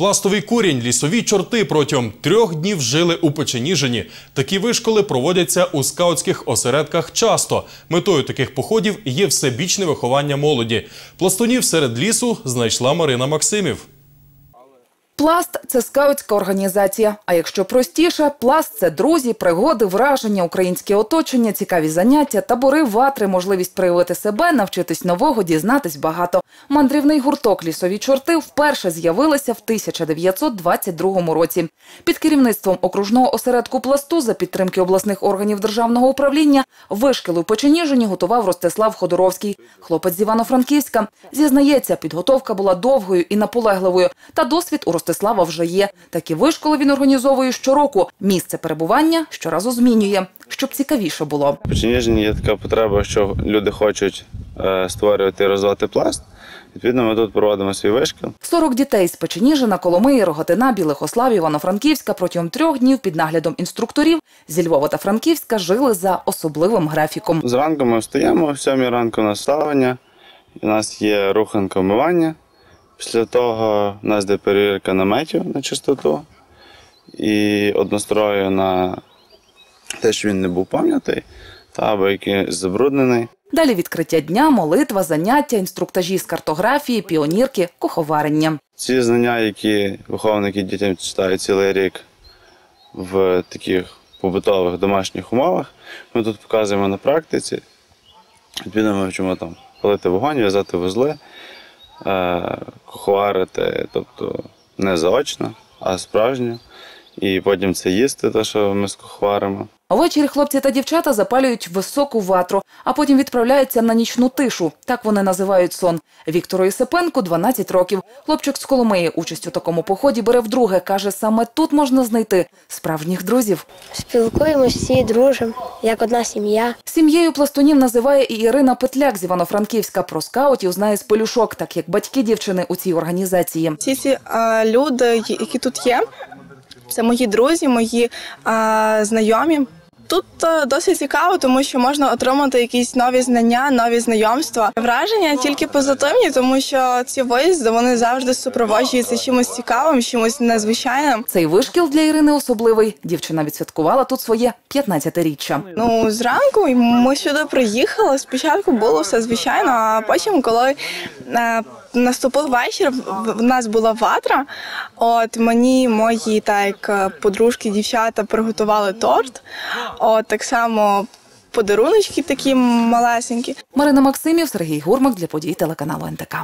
Пластовий курінь, лісові чорти протягом трьох днів жили у Печеніжині. Такі вишколи проводяться у скаутських осередках часто. Метою таких походів є всебічне виховання молоді. Пластунів серед лісу знайшла Марина Максимів. Пласт це скаутська організація. А якщо простіше, пласт це друзі, пригоди, враження, українське оточення, цікаві заняття, табори, ватри, можливість проявити себе, навчитись нового, дізнатись багато. Мандрівний гурток лісові чорти вперше з'явилися в 1922 році. Під керівництвом окружного осередку пласту за підтримки обласних органів державного управління вишкіл у Печеніжині готував Ростислав Ходоровський. Хлопець з Івано-Франківська зізнається, підготовка була довгою і наполегливою. Та досвід у Ростислава вже є. Такі вишколи він організовує щороку. Місце перебування щоразу змінює, щоб цікавіше було. В Печеніжині є така потреба, що люди хочуть е, створювати і розвивати пласт. Відповідно, ми тут проводимо свій вишкіл. 40 дітей з Печеніжина, Коломиї, Роготина, Білих Івано-Франківська протягом трьох днів під наглядом інструкторів зі Львова та Франківська жили за особливим графіком. Зранку ми встаємо, в сьомій ранку у нас ставлення, у нас є руханка вмивання. Після того у нас йде перевірка наметів на чистоту і однострою на те, що він не був пам'ятий, та або який забруднений. Далі відкриття дня, молитва, заняття, інструктажі з картографії, піонірки, куховарення. Ці знання, які виховники дітям читають цілий рік в таких побутових домашніх умовах, ми тут показуємо на практиці. Відповідно, ми вчимо там палити вогонь, в'язати вузли, куховарити, тобто не заочно, а справжньо. І потім це їсти, те, що ми скуховаримо. Ввечері хлопці та дівчата запалюють високу ватру, а потім відправляються на нічну тишу. Так вони називають сон. Віктору Ісипенку 12 років. Хлопчик з Коломиї участь у такому поході бере вдруге. Каже, саме тут можна знайти справжніх друзів. Спілкуємось всі, дружимо, як одна сім'я. Сім'єю пластунів називає і Ірина Петляк з Івано-Франківська. Про скаутів знає з полюшок, так як батьки дівчини у цій організації. Всі ці е, люди, які тут є, це мої друзі, мої е, знайомі. Тут е, досить цікаво, тому що можна отримати якісь нові знання, нові знайомства. Враження тільки позитивні, тому що ці виїзди вони завжди супроводжуються чимось цікавим, чимось незвичайним. Цей вишкіл для Ірини особливий. Дівчина відсвяткувала тут своє 15-річчя. Ну зранку ми сюди приїхали. Спочатку було все звичайно, а потім, коли е, наступив вечір, в- нас була ватра. От мені мої так е, подружки, дівчата приготували торт. От так само подаруночки такі малесенькі. Марина Максимів, Сергій Гурмак для подій телеканалу НТК.